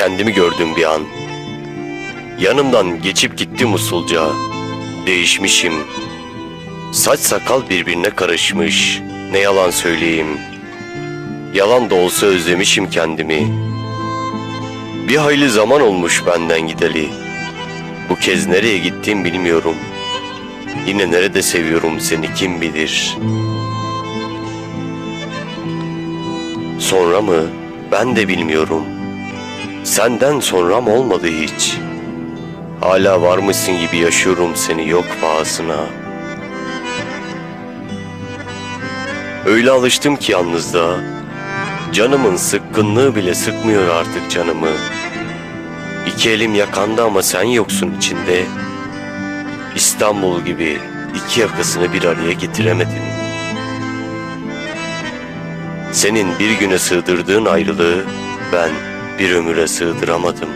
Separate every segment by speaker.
Speaker 1: kendimi gördüm bir an. Yanımdan geçip gittim usulca. Değişmişim. Saç sakal birbirine karışmış. Ne yalan söyleyeyim. Yalan da olsa özlemişim kendimi. Bir hayli zaman olmuş benden gideli. Bu kez nereye gittim bilmiyorum. Yine nerede seviyorum seni kim bilir. Sonra mı? Ben de bilmiyorum. Senden sonram olmadı hiç. Hala varmışsın gibi yaşıyorum seni yok pahasına. Öyle alıştım ki yalnızlığa. Canımın sıkkınlığı bile sıkmıyor artık canımı. İki elim yakanda ama sen yoksun içinde. İstanbul gibi iki yakasını bir araya getiremedim. Senin bir güne sığdırdığın ayrılığı ben bir ömüre sığdıramadım.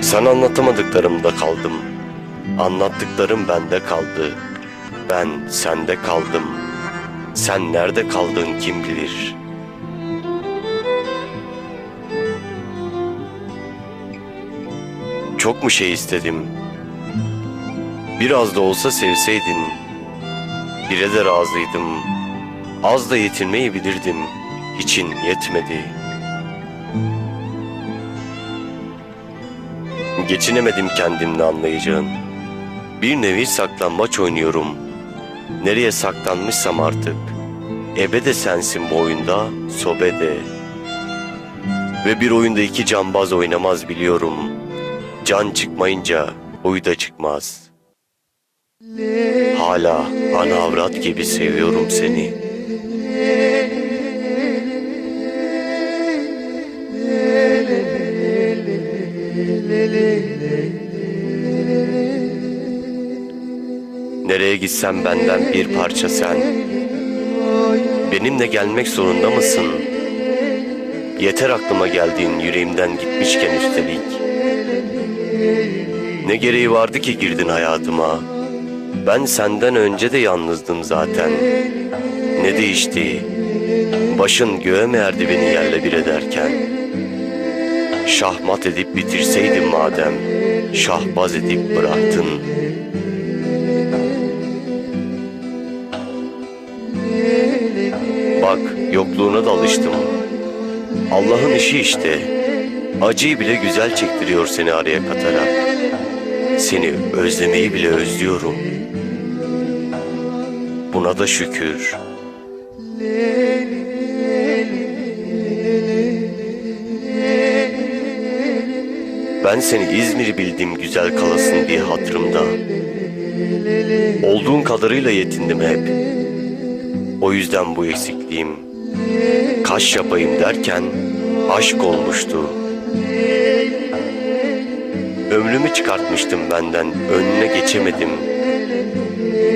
Speaker 1: Sana anlatamadıklarımda kaldım. Anlattıklarım bende kaldı. Ben sende kaldım. Sen nerede kaldın kim bilir. Çok mu şey istedim? Biraz da olsa sevseydin. Bire de razıydım. Az da yetinmeyi bilirdim. Hiçin yetmedi. Geçinemedim kendimle anlayacağın. Bir nevi saklanmaç oynuyorum. Nereye saklanmışsam artık. Ebe de sensin bu oyunda, sobe de. Ve bir oyunda iki cambaz oynamaz biliyorum. Can çıkmayınca oy da çıkmaz. Hala ana avrat gibi seviyorum seni. Gitsem benden bir parça sen. Benimle gelmek zorunda mısın? Yeter aklıma geldiğin yüreğimden gitmişken üstelik. Ne gereği vardı ki girdin hayatıma? Ben senden önce de yalnızdım zaten. Ne değişti? Başın göğe mi beni yerle bir ederken? Şahmat edip bitirseydin madem, şahbaz edip bıraktın. Bak yokluğuna da alıştım. Allah'ın işi işte. Acıyı bile güzel çektiriyor seni araya katarak. Seni özlemeyi bile özlüyorum. Buna da şükür. Ben seni İzmir'i bildim güzel kalasın diye hatırımda. Olduğun kadarıyla yetindim hep. O yüzden bu eksikliğim. Kaş yapayım derken aşk olmuştu. Ömrümü çıkartmıştım benden, önüne geçemedim.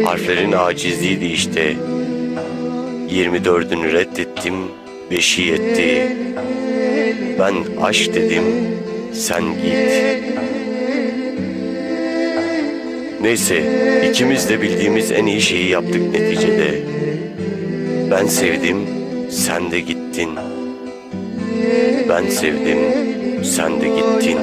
Speaker 1: Harflerin acizliğiydi işte. 24'ünü reddettim, beşi yetti. Ben aşk dedim, sen git. Neyse, ikimiz de bildiğimiz en iyi şeyi yaptık neticede. Ben sevdim, sen de gittin. Ben sevdim, sen de gittin.